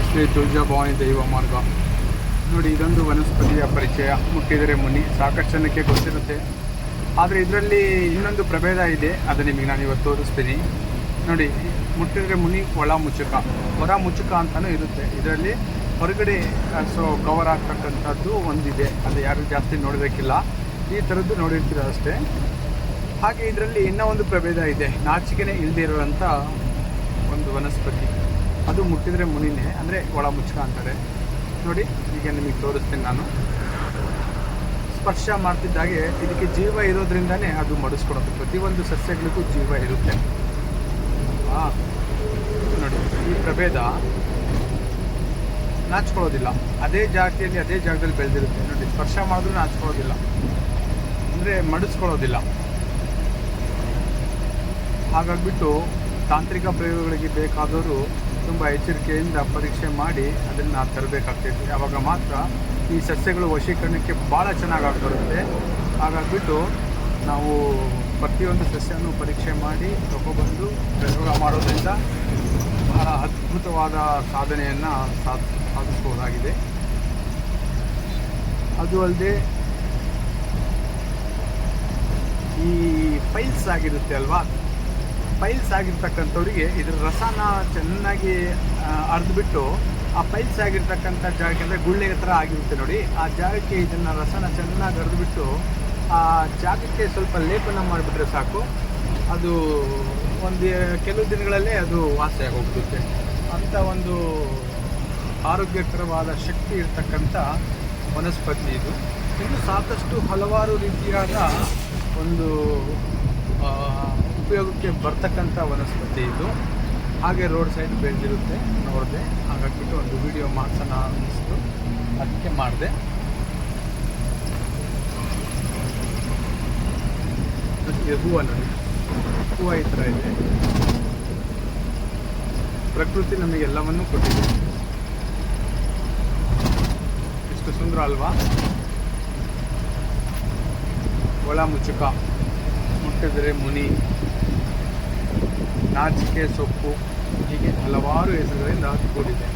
ಶ್ರೀ ತುಳಜಾಭವಾನಿ ದೈವ ಮಾರ್ಗ. ನೋಡಿ, ಇದೊಂದು ವನಸ್ಪತಿಯ ಪರಿಚಯ. ಮುಟ್ಟಿದರೆ ಮುನಿ, ಸಾಕಷ್ಟು ಜನಕ್ಕೆ ಗೊತ್ತಿರುತ್ತೆ. ಆದರೆ ಇದರಲ್ಲಿ ಇನ್ನೊಂದು ಪ್ರಭೇದ ಇದೆ. ಅದು ನಿಮಗೆ ನಾನು ಇವತ್ತು ತೋರಿಸ್ತೀನಿ. ನೋಡಿ, ಮುಟ್ಟಿದರೆ ಮುನಿ, ಒಳ ಮುಚ್ಚುಕ ಹೊರ ಮುಚ್ಚುಕ ಅಂತಲೂ ಇರುತ್ತೆ. ಇದರಲ್ಲಿ ಹೊರಗಡೆ ಸೊ ಕವರ್ ಆಗ್ತಕ್ಕಂಥದ್ದು ಒಂದಿದೆ. ಅದು ಯಾರು ಜಾಸ್ತಿ ನೋಡಬೇಕಿಲ್ಲ. ಈ ಥರದ್ದು ನೋಡಿರ್ತೀರ ಅಷ್ಟೇ. ಹಾಗೆ ಇದರಲ್ಲಿ ಇನ್ನೂ ಒಂದು ಪ್ರಭೇದ ಇದೆ. ನಾಚಿಕೆನೇ ಇಲ್ಲದೇ ಇರುವಂಥ ಒಂದು ವನಸ್ಪತಿ. ಅದು ಮುಟ್ಟಿದರೆ ಮುನಿನೇ, ಅಂದರೆ ಒಳ ಮುಚ್ಚಕ ಅಂತಾರೆ. ನೋಡಿ ಈಗ ನಿಮಗೆ ತೋರಿಸ್ತೀನಿ ನಾನು. ಸ್ಪರ್ಶ ಮಾಡ್ತಿದ್ದಾಗೆ ಇದಕ್ಕೆ ಜೀವ ಇರೋದ್ರಿಂದನೇ ಅದು ಮಡಿಸ್ಕೊಡೋದು ಪ್ರತಿಯೊಂದು ಸಸ್ಯಗಳಿಗೂ ಜೀವ ಇರುತ್ತೆ. ಹಾಂ ನೋಡಿ, ಈ ಪ್ರಭೇದ ನಾಚ್ಕೊಳ್ಳೋದಿಲ್ಲ. ಅದೇ ಜಾತಿಯಲ್ಲಿ ಅದೇ ಜಾಗದಲ್ಲಿ ಬೆಳೆದಿರುತ್ತೆ. ನೋಡಿ, ಸ್ಪರ್ಶ ಮಾಡಿದ್ರೂ ನಾಚ್ಕೊಳ್ಳೋದಿಲ್ಲ. ಅಂದರೆ ಮಡಿಸ್ಕೊಳ್ಳೋದಿಲ್ಲ. ಹಾಗಾಗ್ಬಿಟ್ಟು ತಾಂತ್ರಿಕ ಪ್ರಯೋಗಗಳಿಗೆ ಬೇಕಾದವರು ತುಂಬ ಎಚ್ಚರಿಕೆಯಿಂದ ಪರೀಕ್ಷೆ ಮಾಡಿ ಅದನ್ನು ತರಬೇಕಾಗ್ತೈತಿ. ಆವಾಗ ಮಾತ್ರ ಈ ಸಸ್ಯಗಳು ವಶೀಕರಣಕ್ಕೆ ಭಾಳ ಚೆನ್ನಾಗಿ ಬರುತ್ತೆ. ಹಾಗಾಗ್ಬಿಟ್ಟು ನಾವು ಪ್ರತಿಯೊಂದು ಸಸ್ಯನೂ ಪರೀಕ್ಷೆ ಮಾಡಿ ತಗೊಬಂದು ಪ್ರಯೋಗ ಮಾಡೋದ್ರಿಂದ ಬಹಳ ಅದ್ಭುತವಾದ ಸಾಧನೆಯನ್ನು ಸಾಧ್ ಸಾಧಿಸ್ಬೋದಾಗಿದೆ. ಅದು ಅಲ್ಲದೆ ಈ ಫೈಲ್ಸ್ ಆಗಿರುತ್ತೆ ಅಲ್ವಾ? ಫೈಲ್ಸ್ ಆಗಿರ್ತಕ್ಕಂಥವ್ರಿಗೆ ಇದ್ರ ರಸನ ಚೆನ್ನಾಗಿ ಅರ್ದ್ಬಿಟ್ಟು ಆ ಪೈಲ್ಸ್ ಆಗಿರ್ತಕ್ಕಂಥ ಜಾಗಕ್ಕೆ ಅಂದರೆ ಗುಳ್ಳೆ ಹತ್ರ ಆಗಿರುತ್ತೆ ನೋಡಿ. ಆ ಜಾಗಕ್ಕೆ ಇದನ್ನು ರಸನ ಚೆನ್ನಾಗಿ ಅರ್ದ್ಬಿಟ್ಟು ಆ ಜಾಗಕ್ಕೆ ಸ್ವಲ್ಪ ಲೇಪನ ಮಾಡಿಬಿಟ್ರೆ ಸಾಕು. ಅದು ಒಂದು ಕೆಲವು ದಿನಗಳಲ್ಲೇ ಅದು ವಾಸಿಯಾಗಿ ಹೋಗ್ಬಿಡುತ್ತೆ ಅಂಥ ಒಂದು ಆರೋಗ್ಯಕರವಾದ ಶಕ್ತಿ ಇರತಕ್ಕಂಥ ವನಸ್ಪತಿ ಇದು. ಇನ್ನು ಸಾಕಷ್ಟು ಹಲವಾರು ರೀತಿಯಾದ ಒಂದು ಉಪಯೋಗಕ್ಕೆ ಬರ್ತಕ್ಕಂಥ ವನಸ್ಪತಿ ಇದು. ಹಾಗೆ ರೋಡ್ ಸೈಡ್ ಬೆಳೆದಿರುತ್ತೆ, ನೋಡಿದೆ. ಹಾಗಾಗ್ಬಿಟ್ಟು ಒಂದು ವಿಡಿಯೋ ಮಾಡ್ಸೋಣ ಅನ್ನಿಸ್ತು. ಅದಕ್ಕೆ ಮಾಡಿದೆ. ಅದಕ್ಕೆ ಹೂವು ನೋಡಿ. ಹೂವು ಈ ಥರ ಇದೆ. ಪ್ರಕೃತಿ ನಮಗೆ ಎಲ್ಲವನ್ನೂ ಕೊಟ್ಟಿದೆ. ಎಷ್ಟು ಸುಂದರ ಅಲ್ವಾ? ಒಳ ಮುಚ್ಚುಕ ಮುಟ್ಟಿದರೆ ಮುನಿ. ನಾಚಿಕೆ ಸೊಪ್ಪು ಹೀಗೆ ಹಲವಾರು ಹೆಸರುಗಳಿಂದ ಕೂಡಿದೆ